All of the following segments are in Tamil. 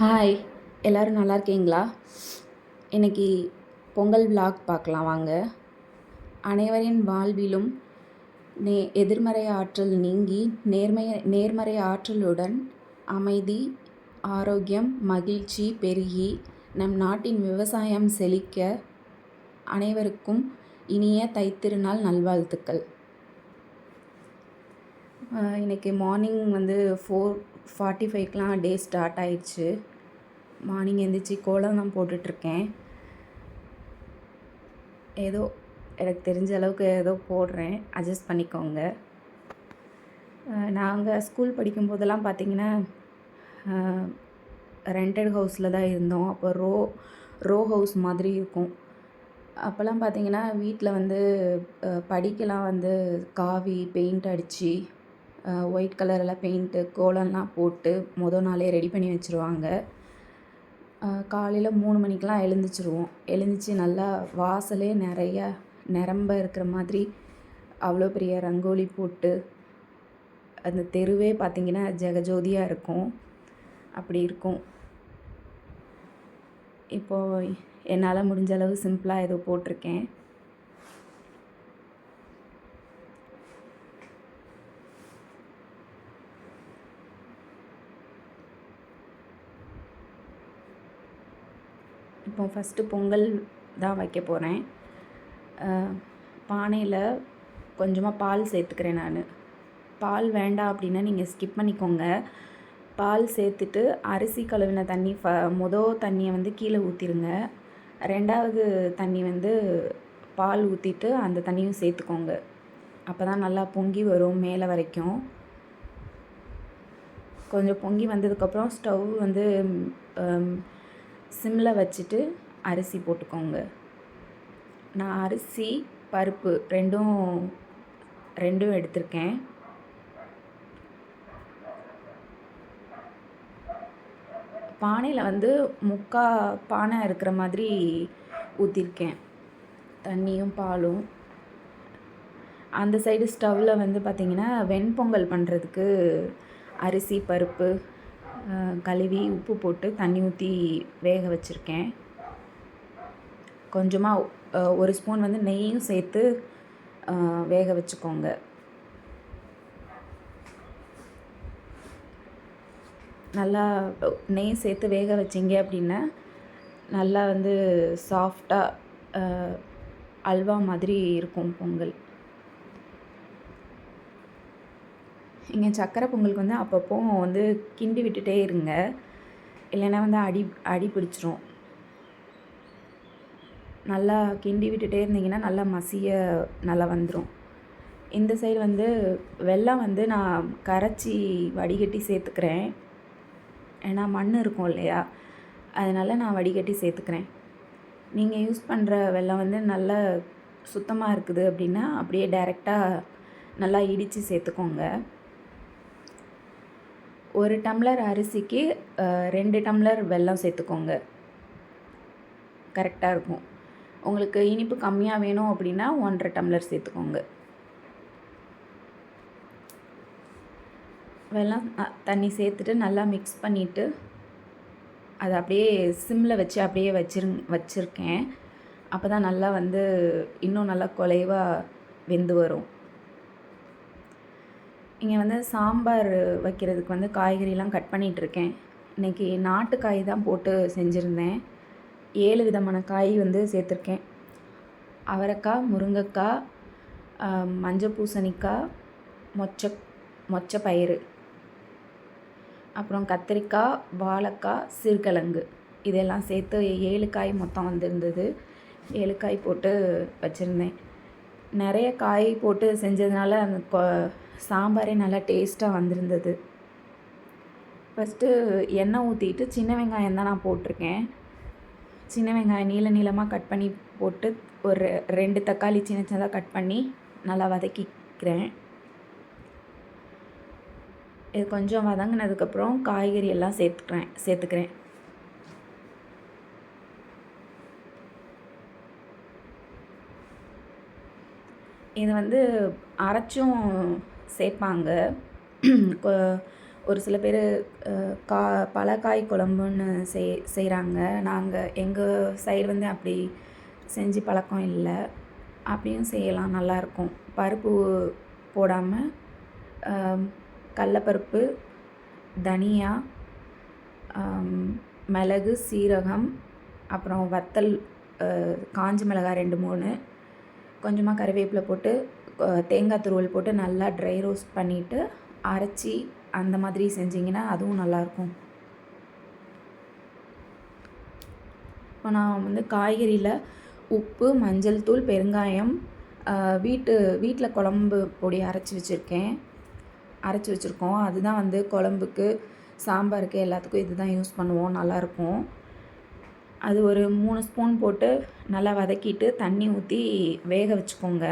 ஹாய் எல்லோரும் நல்லா இருக்கீங்களா? இன்றைக்கி பொங்கல் விளாக் பார்க்கலாம் வாங்க. அனைவரின் வாழ்விலும் நே எதிர்மறை ஆற்றல் நீங்கி நேர்மை நேர்மறை ஆற்றலுடன் அமைதி ஆரோக்கியம் மகிழ்ச்சி பெருகி நம் நாட்டின் விவசாயம் செழிக்க அனைவருக்கும் இனிய தைத்திருநாள் நல்வாழ்த்துக்கள். இன்றைக்கி மார்னிங் வந்து ஃபோர் ஃபார்ட்டி ஃபைவ்க்கெலாம் டே ஸ்டார்ட் ஆயிடுச்சு. மார்னிங் எழுந்திரிச்சி கோலம் தான் போட்டுட்ருக்கேன். ஏதோ எனக்கு தெரிஞ்ச அளவுக்கு ஏதோ போடுறேன். அட்ஜஸ்ட் பண்ணிக்கோங்க. நாங்கள் ஸ்கூல் படிக்கும்போதெல்லாம் பார்த்திங்கன்னா ரெண்டட் ஹவுஸில் தான் இருந்தோம். அப்போ ரோ ரோ ஹவுஸ் மாதிரி இருக்கும். அப்போல்லாம் பார்த்திங்கன்னா வீட்டில் வந்து படிக்கலாம் வந்து காவி பெயிண்ட் அடித்து ஒயிட் கலரில் பெயிண்ட்டு கோலம்லாம் போட்டு மொதல் நாளே ரெடி பண்ணி வச்சுருவாங்க. காலையில் மூணு மணிக்கெலாம் எழுந்திரிச்சிருவோம். எழுந்திரிச்சி நல்லா வாசலே நிறைய நிரம்ப இருக்கிற மாதிரி அவ்வளோ பெரிய ரங்கோலி போட்டு அந்த தெருவே பார்த்திங்கன்னா ஜெகஜோதியாக இருக்கும். அப்படி இருக்கும். இப்போது என்னால் முடிஞ்ச அளவு சிம்பிளாக ஏதோ போட்டிருக்கேன். இப்போ ஃபஸ்ட்டு பொங்கல் தான் வைக்க போகிறேன் பானையில் கொஞ்சமாக பால் சேர்த்துக்கிறேன் நான். பால் வேண்டாம் அப்படின்னா நீங்கள் ஸ்கிப் பண்ணிக்கோங்க. பால் சேர்த்துட்டு அரிசி கழுவின தண்ணி ஃப மொதல் தண்ணியை வந்து கீழே ஊற்றிருங்க ரெண்டாவது தண்ணி வந்து பால் ஊற்றிட்டு அந்த தண்ணியும் சேர்த்துக்கோங்க. அப்போ தான் நல்லா பொங்கி வரும் மேலே வரைக்கும். கொஞ்சம் பொங்கி வந்ததுக்கப்புறம் ஸ்டவ் வந்து சிம்மில் வச்சுட்டு அரிசி போட்டுக்கோங்க. நான் அரிசி பருப்பு ரெண்டும் ரெண்டும் எடுத்திருக்கேன். பானையில் வந்து முக்கா பானை இருக்கிற மாதிரி ஊற்றிருக்கேன் தண்ணியும் பாலும். அந்த சைடு ஸ்டவ்வில் வந்து பார்த்திங்கன்னா வெண்பொங்கல் பண்ணுறதுக்கு அரிசி பருப்பு கழுவி உப்பு போட்டு தண்ணி ஊற்றி வேக வச்சுருக்கேன். கொஞ்சமாக ஒரு ஸ்பூன் வந்து நெய்யும் சேர்த்து வேக வச்சுக்கோங்க. நல்லா நெய் சேர்த்து வேக வச்சிங்க அப்படின்னா நல்லா வந்து சாஃப்டாக அல்வா மாதிரி இருக்கும் பொங்கல். இங்கே சக்கரை பொங்கலுக்கு வந்து அப்பப்போ வந்து கிண்டி விட்டுட்டே இருங்க. இல்லைன்னா வந்து அடி அடி பிடிச்சிரும். நல்லா கிண்டி விட்டுட்டே இருந்தீங்கன்னா நல்லா மசிய நல்லா வந்துடும் இந்த சைடு வந்து வெல்லம் வந்து நான் கரைச்சி வடிகட்டி சேர்த்துக்கிறேன். ஏன்னா மண் இருக்கும் இல்லையா? அதனால் நான் வடிகட்டி சேர்த்துக்கிறேன். நீங்கள் யூஸ் பண்ணுற வெல்லம் வந்து நல்ல சுத்தமாக இருக்குது அப்படின்னா அப்படியே டைரெக்டாக நல்லா இடித்து சேர்த்துக்கோங்க. ஒரு டம்ளர் அரிசிக்கு ரெண்டு டம்ளர் வெல்லம் சேர்த்துக்கோங்க. கரெக்டாக இருக்கும். உங்களுக்கு இனிப்பு கம்மியாக வேணும் அப்படின்னா ஒன்றரை டம்ளர் சேர்த்துக்கோங்க. வெல்லம் தண்ணி சேர்த்துட்டு நல்லா மிக்ஸ் பண்ணிவிட்டு அதை அப்படியே சிம்மில் வச்சு அப்படியே வச்சிரு வச்சுருக்கேன். அப்போ தான் நல்லா வந்து இன்னும் நல்லா குலைவாக வெந்து வரும். இங்கே வந்து சாம்பார் வைக்கிறதுக்கு வந்து காய்கறிலாம் கட் பண்ணிகிட்ருக்கேன் இன்றைக்கி நாட்டுக்காய் தான் போட்டு செஞ்சுருந்தேன். ஏழு விதமான காய் வந்து சேர்த்துருக்கேன். அவரைக்காய் முருங்கைக்காய் மஞ்சள் பூசணிக்காய் மொச்ச மொச்சை பயிறு. அப்புறம் கத்திரிக்காய் வாழைக்காய் சிறுகிழங்கு இதெல்லாம் சேர்த்து ஏழு காய் மொத்தம் வந்திருந்தது. ஏழு காய் போட்டு வச்சுருந்தேன். நிறைய காய் போட்டு செஞ்சதுனால அந்த சாம்பாரே நல்லா டேஸ்ட்டாக வந்திருந்தது. ஃபஸ்ட்டு எண்ணெய் ஊற்றிட்டு சின்ன வெங்காயம் தான் நான் போட்டிருக்கேன். சின்ன வெங்காயம் நீள நீளமாக கட் பண்ணி போட்டு ஒரு ரெண்டு தக்காளி சின்ன சின்னதாக கட் பண்ணி நல்லா வதக்கிக்கிறேன். இது கொஞ்சம் வதங்கினதுக்கப்புறம் காய்கறி எல்லாம் சேர்த்துக்கிறேன் சேர்த்துக்கிறேன். இது வந்து அரைச்சும் சேர்ப்பாங்க. ஒரு சில பேர் கா பலக்காய் குழம்புன்னு செய் செய்கிறாங்க நாங்கள் எங்கள் சைடு வந்து அப்படி செஞ்சு பழக்கம் இல்லை. அப்படியும் செய்யலாம் நல்லாயிருக்கும் பருப்பு போடாமல் கடலப்பருப்பு தனியா மிளகு சீரகம் அப்புறம் வத்தல் காஞ்ச மிளகாய் ரெண்டு மூணு கொஞ்சமாக கருவேப்பிலை போட்டு தேங்காய் துருவல் போட்டு நல்லா ட்ரை ரோஸ்ட் பண்ணிவிட்டு அரைச்சி அந்த மாதிரி செஞ்சிங்கன்னா அதுவும் நல்லாயிருக்கும். இப்போ நான் வந்து காய்கறியில் உப்பு மஞ்சள் தூள் பெருங்காயம் வீட்டு வீட்டில் குழம்பு பொடி அரைச்சி வச்சுருக்கேன். அரைச்சி வச்சுருக்கோம். அதுதான் வந்து குழம்புக்கு சாம்பாருக்கு எல்லாத்துக்கும் இது தான் யூஸ் பண்ணுவோம். நல்லாயிருக்கும். அது ஒரு மூணு ஸ்பூன் போட்டு நல்லா வதக்கிட்டு தண்ணி ஊற்றி வேக வச்சுக்கோங்க.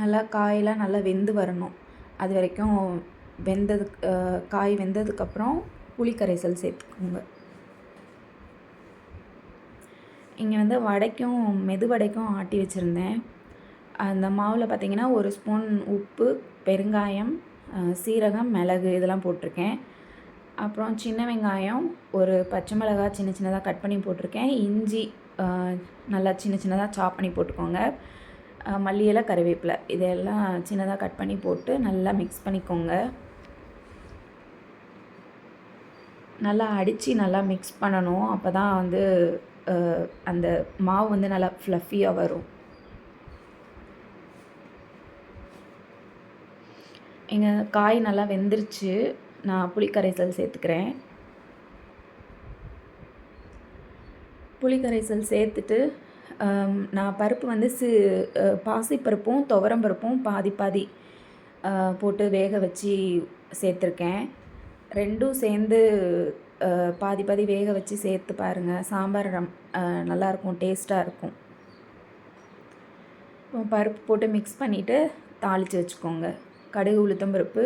நல்லா காயெல்லாம் நல்லா வெந்து வரணும். அது வரைக்கும் வெந்ததுக்கு காய் வெந்ததுக்கப்புறம் புளிக்கரைசல் சேர்த்துக்கோங்க. இங்கே வந்து வடைக்கும் மெதுவடைக்கும் ஆட்டி வச்சுருந்தேன். அந்த மாவில் பார்த்திங்கன்னா ஒரு ஸ்பூன் உப்பு பெருங்காயம் சீரகம் மிளகு இதெல்லாம் போட்டிருக்கேன். அப்புறம் சின்ன வெங்காயம் ஒரு பச்சை மிளகாய் சின்ன சின்னதாக கட் பண்ணி போட்டிருக்கேன். இஞ்சி நல்லா சின்ன சின்னதாக சாப் பண்ணி போட்டுக்கோங்க. மல்லி கருவேப்பிலை. இதெல்லாம் சின்னதாக கட் பண்ணி போட்டு நல்லா மிக்ஸ் பண்ணிக்கோங்க. நல்லா அடித்து நல்லா மிக்ஸ் பண்ணணும். அப்போ தான் வந்து அந்த மாவு வந்து நல்லா ஃப்ளஃபியாக வரும். எங்கள் காய் நல்லா வெந்துருச்சு. நான் புளிக்கரைசல் சேர்த்துக்கிறேன். புளிக்கரைசல் சேர்த்துட்டு நான் பருப்பு வந்து சி பாசிப்பருப்பும் துவரம் பருப்பும் பாதி பாதி போட்டு வேக வச்சு சேர்த்துருக்கேன். ரெண்டும் சேர்ந்து பாதி பாதி வேக வச்சு சேர்த்து பாருங்கள் சாம்பார் ரம் நல்லாயிருக்கும் டேஸ்ட்டாக இருக்கும். பருப்பு போட்டு மிக்ஸ் பண்ணிவிட்டு தாளித்து வச்சுக்கோங்க. கடுகு உளுத்தம் பருப்பு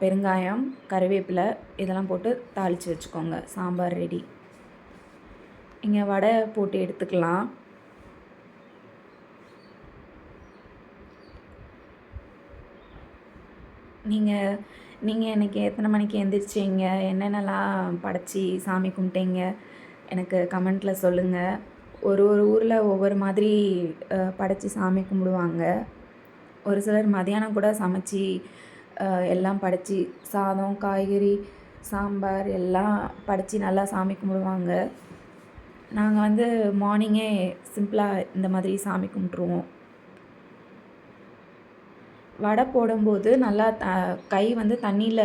பெருங்காயம் கருவேப்பிலை இதெல்லாம் போட்டு தாளித்து வச்சுக்கோங்க. சாம்பார் ரெடி இங்கே வடை போட்டு எடுத்துக்கலாம். நீங்கள் நீங்கள் எனக்கு எத்தனை மணிக்கு எந்திரிச்சிங்க? என்னென்னலாம் படைச்சி சாமி கும்பிட்டீங்க? எனக்கு கமெண்ட்டில் சொல்லுங்கள் ஒரு ஒரு ஊரில் ஒவ்வொரு மாதிரி படைச்சி சாமி கும்பிடுவாங்க. ஒரு சிலர் மதியானம் கூட சமைச்சி எல்லாம் படைச்சி சாதம் காய்கறி சாம்பார் எல்லாம் படைச்சி நல்லா சாமி கும்பிடுவாங்க. நாங்கள் வந்து மார்னிங்கே சிம்பிளாக இந்த மாதிரி சாமி கும்பிட்ருவோம் வடை போடும்போது நல்லா த கை வந்து தண்ணியில்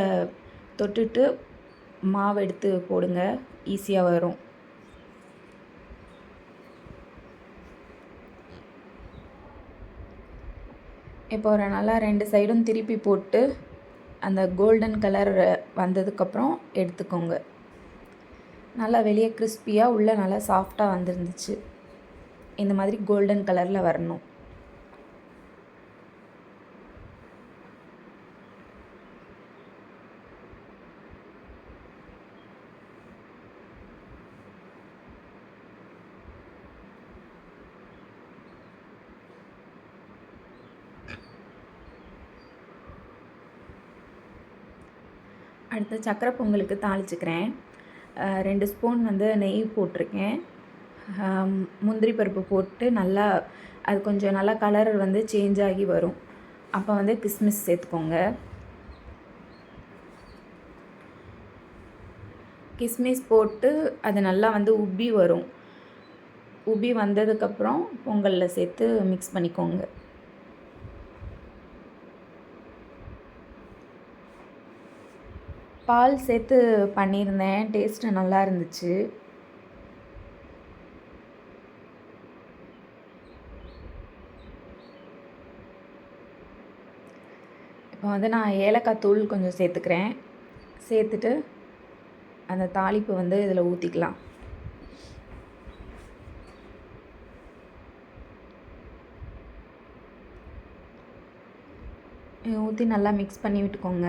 தொட்டுட்டு மாவு எடுத்து போடுங்க. ஈஸியாக வரும். இப்போ ஒரு நல்லா ரெண்டு சைடும் திருப்பி போட்டு அந்த கோல்டன் கலர் வந்ததுக்கப்புறம் எடுத்துக்கோங்க. நல்லா வெளியே கிறிஸ்பியாக உள்ளே நல்லா சாஃப்டாக வந்துருந்துச்சு. இந்த மாதிரி கோல்டன் கலரில் வரணும். அடுத்து சக்கரை பொங்கலுக்கு தாளிச்சுக்கிறேன். ரெண்டு ஸ்பூன் வந்து நெய் போட்டிருக்கேன். முந்திரி பருப்பு போட்டு நல்லா அது கொஞ்சம் நல்லா கலர் வந்து சேஞ்ச் ஆகி வரும். அப்போ வந்து கிஸ்மிஸ் சேர்த்துக்கோங்க. கிஸ்மிஸ் போட்டு அது நல்லா வந்து உப்பி வரும். உப்பி வந்ததுக்கப்புறம் பொங்கலில் சேர்த்து மிக்ஸ் பண்ணிக்கோங்க. பால் சேர்த்து பண்ணியிருந்தேன். டேஸ்ட்டு நல்லா இருந்துச்சு. இப்போ வந்து நான் ஏலக்காய் தூள் கொஞ்சம் சேர்த்துக்கிறேன். சேர்த்துட்டு அந்த தாளிப்பு வந்து இதில் ஊற்றிக்கலாம் ஊற்றி நல்லா மிக்ஸ் பண்ணி விட்டுக்கோங்க.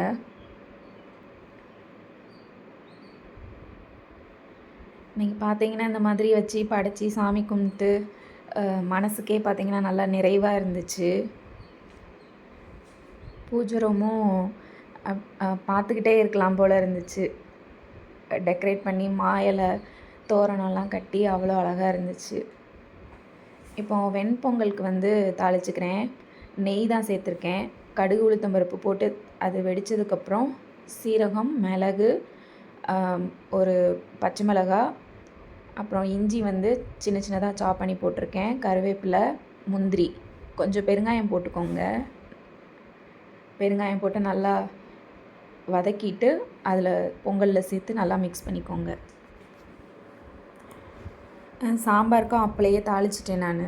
நீங்கள் பார்த்தீங்கன்னா இந்த மாதிரி வச்சு படைச்சி சாமி கும்பிட்டு மனசுக்கே பார்த்திங்கன்னா நல்லா நிறைவாக இருந்துச்சு. பூஜை ரூமும் பார்த்துக்கிட்டே இருக்கலாம் போல் இருந்துச்சு. டெக்கரேட் பண்ணி மாயலை தோரணம்லாம் கட்டி அவ்வளோ அழகாக இருந்துச்சு. இப்போ வெண்பொங்கலுக்கு வந்து தாளிச்சுக்கிறேன். நெய் தான் சேர்த்துருக்கேன். கடுகு உளுத்தம் பருப்பு போட்டு அது வெடித்ததுக்கப்புறம் சீரகம் மிளகு ஒரு பச்சை மிளகாய் அப்புறம் இஞ்சி வந்து சின்ன சின்னதாக சாப் பண்ணி போட்டிருக்கேன். கருவேப்பிலை முந்திரி. கொஞ்சம் பெருங்காயம் போட்டுக்கோங்க. பெருங்காயம் போட்டு நல்லா வதக்கிட்டு அதில் பொங்கலில் சேர்த்து நல்லா மிக்ஸ் பண்ணிக்கோங்க. சாம்பாருக்கும் அப்பளையே தாளிச்சிட்டேன் நான்.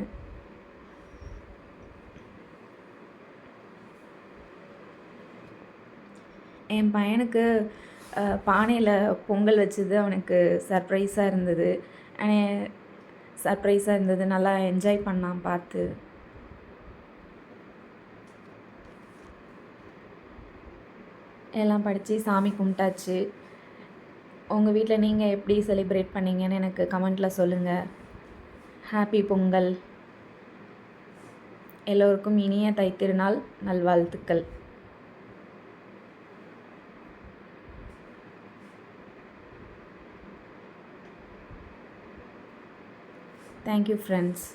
என் பையனுக்கு பானையில் பொங்கல் வச்சது அவனுக்கு சர்ப்ரைஸாக இருந்தது. சர்ப்ரைஸாக இருந்தது. நல்லா என்ஜாய் பண்ணான் பார்த்து. எல்லாம் படித்து சாமி கும்பிட்டாச்சு. உங்கள் வீட்டில் நீங்கள் எப்படி செலிப்ரேட் பண்ணீங்கன்னு எனக்கு கமெண்ட்டில் சொல்லுங்கள் ஹாப்பி பொங்கல். எல்லோருக்கும் இனிய தைத்திருநாள். நல்வாழ்த்துக்கள். Thank you friends